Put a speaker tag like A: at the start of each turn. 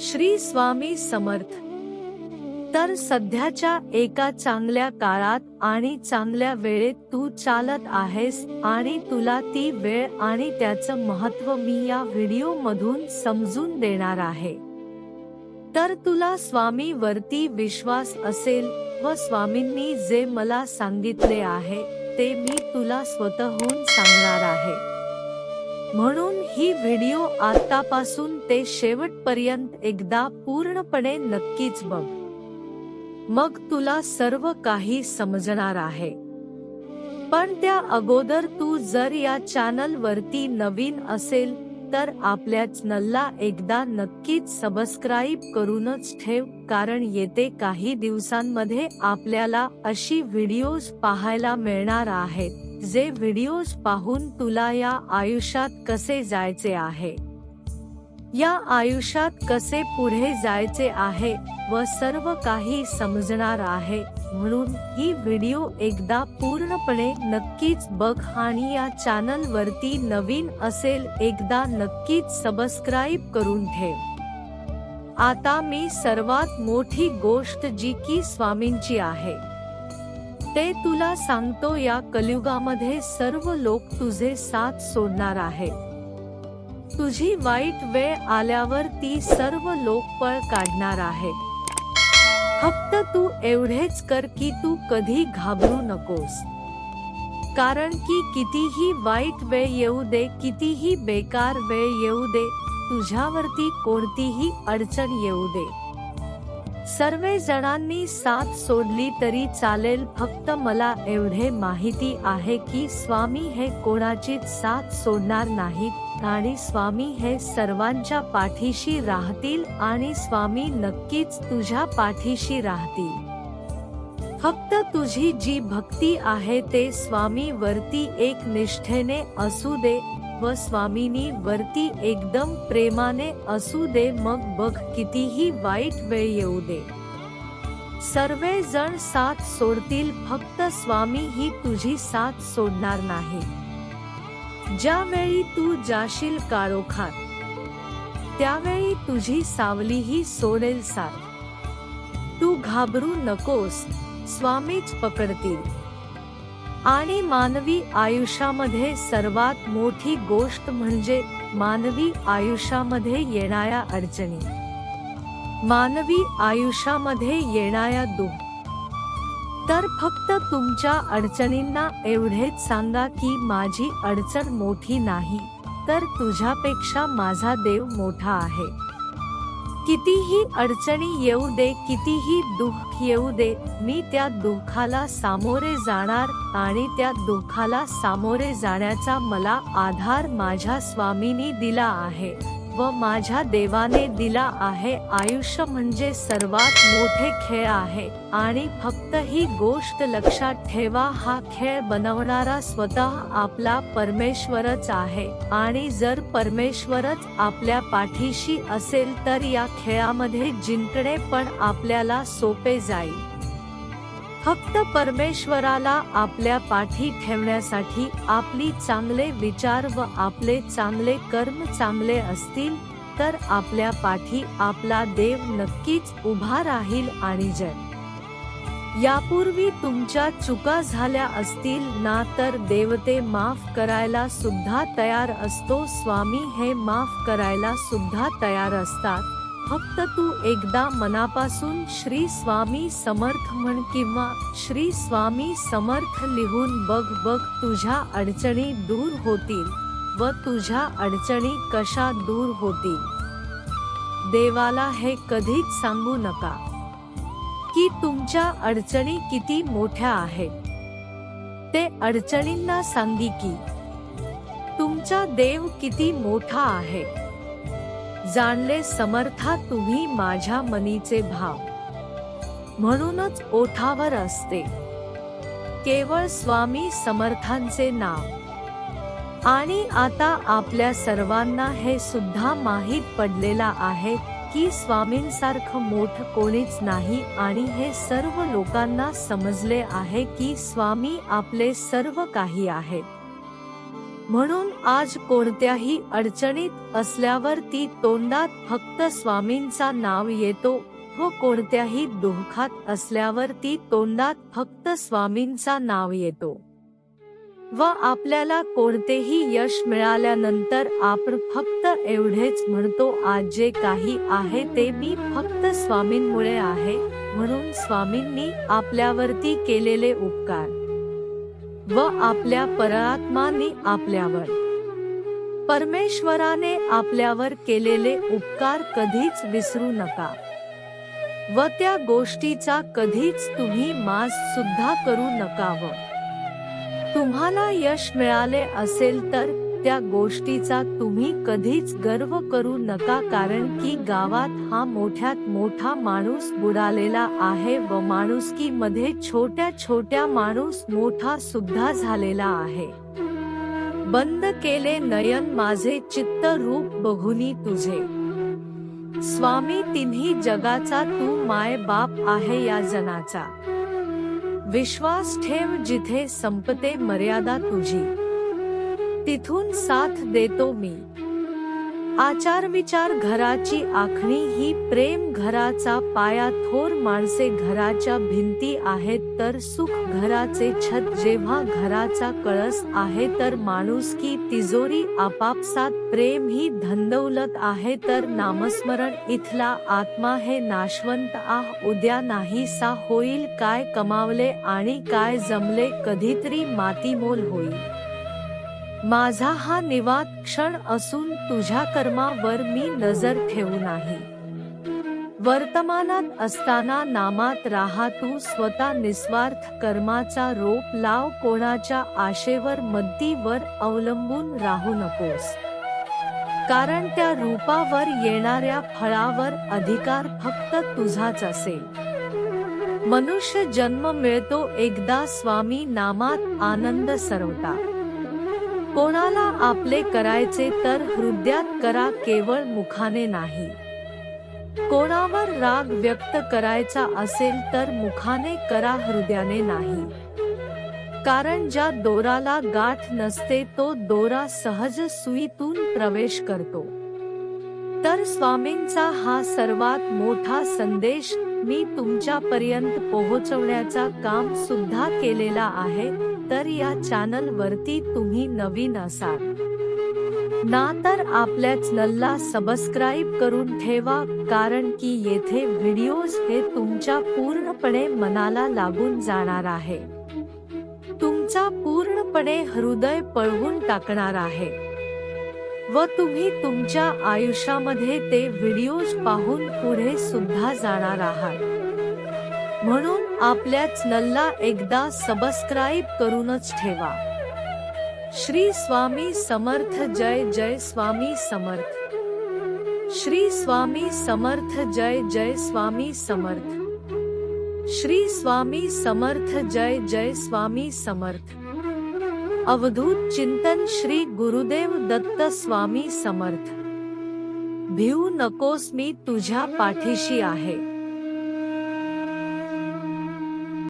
A: श्री स्वामी समर्थ. तर सध्याच्या एका चांगल्या काळात आणि चांगल्या वेळेत तू चालत आहेस आणि तुला ती वेळ आणि त्याचं महत्त्व मी या व्हिडिओ मधून समजून देणार आहे. तर तुला स्वामी वरती विश्वास असेल व स्वामींनी जे मला सांगितले आहे ते मी तुला स्वतःहून सांगणार आहे. म्हणून ही व्हिडिओ आतापासून ते शेवटपर्यंत एकदा पूर्णपणे नक्कीच बघ. मग तुला सर्व काही समजणार आहे. पण त्या अगोदर तू जर या चॅनल वरती नवीन असेल तर आपल्या चॅनलला एकदा नक्कीच सबस्क्राईब करूनच ठेव कारण येते काही दिवसांमध्ये आपल्याला अशी व्हिडिओज पाहायला मिळणार आहेत. जे व्हिडिओज पाहून तुला या आयुष्यात कसे जायचे आहे? या आयुष्यात कसे पुढे जायचे आहे व सर्व काही समजणार आहे म्हणून ही व्हिडिओ एकदा पूर्णपणे नक्कीच बघ आणि या चॅनल वरती नवीन असेल एकदा नक्कीच सबस्क्राईब करून ठेव. आता मी सर्वात मोठी गोष्ट जी की स्वामींची आहे ते तुला सांगतो या कलियुगामध्ये सर्व लोक तुझे साथ सोडणार आहेत. तुझी वाईट वेळ आल्यावर ती सर्व लोक पळ काढणार आहेत. फक्त तू एवढेच कर की तू कधी घाबरू नकोस. कारण की कितीही वाईट वेळ येऊ दे, कितीही बेकार वेळ येऊ दे, तुझ्यावरती कोणतीही अडचण येऊ दे. सर्वे जणांनी साथ सोडली तरी चालेल फक्त मला एवढे माहिती आहे की स्वामी हे कोणाचीच साथ सोडणार नाहीत आणि स्वामी हे सर्वांच्या पाठीशी राहतील आणि स्वामी नक्कीच तुझ्या पाठीशी राहतील. फक्त तुझी जी भक्ती आहे ते स्वामी वरती एक निष्ठेने असू दे व स्वामीनी वरती एकदम प्रेमाने असू दे मग बघ कितीही वाईट वेळ येऊ दे. सर्वे जण साथ सोडतील फक्त स्वामी ही तुझी साथ सोडणार नाही. ज्यावेळी तू जाशील काळोखात त्यावेळी तुझी सावलीही सोडेल साथ. तू घाबरू नकोस स्वामीच पकडतील. आणि मानवी आयुष्यामध्ये सर्वात मोठी गोष्ट म्हणजे मानवी आयुष्यामध्ये येणाऱ्या अडचणी. मानवी आयुष्यामध्ये येणाऱ्या दुःख तर फक्त तुमच्या अडचणींना एवढेच सांगा की माझी अडचण मोठी नाही तर तुझ्यापेक्षा माझा देव मोठा आहे. कितीही अडचणी येऊ दे कितीही दुःख येऊ दे मी त्या दुःखाला सामोरे जाणार आणि त्या दुःखाला सामोरे जाण्याचा मला आधार माझ्या स्वामींनी दिला आहे. व माझ्या देवाने दिला आहे. आयुष्य म्हणजे सर्वात मोठे खेळ आहे. आणि फक्त ही गोष्ट लक्षात ठेवा हा खेळ बनवणारा स्वतः आपला परमेश्वरच आहे. आणि जर परमेश्वरच आपल्या पाठीशी असेल तर या खेळामध्ये जिंकणे पण आपल्याला सोपे जाईल. फक्त परमेश्वराला आपल्या पाठी ठेवण्यासाठी आपली चांगले विचार व आपले चांगले कर्म चांगले असतील तर आपल्या पाठी आपला देव नक्कीच उभा राहील आणि जय. यापूर्वी तुमच्या चुका झाल्या असतील ना तर देवते माफ करायला सुद्धा तयार असतो स्वामी हे माफ करायला सुद्धा तयार असतात. फक्त तू एकदा मनापासून श्री स्वामी समर्थ म्हण किंवा श्री स्वामी समर्थ लिहून बघ बघ तुझ्या अडचणी दूर होतील व तुझ्या अडचणी कशा दूर होतील. देवाला हे कधीच सांगू नका की तुमच्या अडचणी किती मोठ्या आहेत. ते अडचणींना सांगी की तुमचा देव किती मोठा आहे. जाणले समर्था तुम्ही माझ्या मनीचे भाव. म्हणूनच ओठावर असते. केवळ स्वामी समर्थांचे नाव. आणि आता आपल्या सर्वांना हे सुद्धा माहीत पडलेला आहे की स्वामींसारखं मोठ कोणीच नाही आणि हे सर्व लोकांना समजले आहे की स्वामी आपले सर्व काही आहेत. म्हणून आज कोणत्याही अडचणीत असल्यावर ती तोंडात फक्त स्वामींचा नाव येतो. व कोणत्याही दुःखात असल्यावर ती तोंडात फक्त स्वामींचा नाव येतो. व आपल्याला कोणतेही यश मिळाल्यानंतर आपण फक्त एवढेच म्हणतो आज जे काही आहे ते मी फक्त स्वामींमुळे आहे. म्हणून स्वामींनी आपल्यावरती केलेले उपकार व आपल्या परमात्मानी आपल्यावर. परमेश्वराने आपल्यावर केलेले उपकार कधीच विसरू नका. व त्या गोष्टीचा कधीच तुम्ही मास सुद्धा करू नका व. तुम्हाला यश मिळाले असेल तर त्या गोष्टीचा तुम्ही कधीच गर्व करू नका कारण की गावात हा मोठ्यात मोठा माणूस बुडालेला आहे व माणुसकी मध्ये छोट्या छोट्या माणूस मोठा सुद्धा झालेला आहे. बंद केले नयन माझे चित्त रूप बघुनी तुझे. स्वामी तिन्ही जगाचा तू माय बाप आहे या जनाचा. विश्वास ठेव जिथे संपते मर्यादा तुझी. तिथून साथ देतो मी. आचार विचार घराची आखणी ही प्रेम घराचा पाया थोर माणसे घराच्या भिंती आहेत तर सुख घराचे छत जेव्हा घराचा कळस आहे तर माणूस की तिजोरी आपापसात प्रेम ही धंदौलत आहे तर नामस्मरण इथला आत्मा हे नाशवंत आह उद्या नाही सा होईल काय कमावले आणि काय जमले कधीतरी मातीमोल होईल. माझा हा निवात क्षण असून तुझ्या कर्मावर मी नजर ठेवू नाही. वर्तमानात असताना नामात राहा तू स्वतः निस्वार्थ कर्माचा रोप लाव कोणाच्या आशेवर मद्दीवर अवलंबून राहू नकोस. कारण त्या रूपावर येणाऱ्या फळावर अधिकार फक्त तुझाच असेल. मनुष्य जन्म मिळतो एकदा स्वामी नामात आनंद सरवता कोणाला आपले करायचे तर हृदयात करा केवळ मुखाने नाही. कोणावर राग व्यक्त करायचा असेल तर मुखाने करा हृदयाने नाही. कारण ज्या दोराला गाठ नसते तो दोरा सहज सुईतून प्रवेश करतो. तर स्वामींचा हा सर्वात मोठा संदेश मी तुमच्यापर्यंत पोहोचवण्याचा काम सुद्धा केलेला आहे तर या चॅनल वरती तुम्ही नवीन असाल. ना तर आपल्या चॅनलला सबस्क्राईब करून ठेवा कारण की येथे व्हिडिओज हे तुमच्या पूर्णपणे मनाला लागून जाणार आहे. तुमचा पूर्णपणे हृदय पळवून टाकणार आहे. व तुम्ही तुमच्या आयुष्यामध्ये ते व्हिडिओज पाहून पुढे सुद्धा जाणार आहात. म्हणून आपल्या चॅनलला एकदा सबस्क्राईब करूनच ठेवा. श्री स्वामी समर्थ जय जय स्वामी समर्थ. श्री स्वामी समर्थ जय जय स्वामी समर्थ. श्री स्वामी समर्थ जय जय स्वामी समर्थ. अवधूत चिंतन श्री गुरुदेव दत्त स्वामी समर्थ. भिऊ नकोस मी तुझ्या पाठीशी आहे.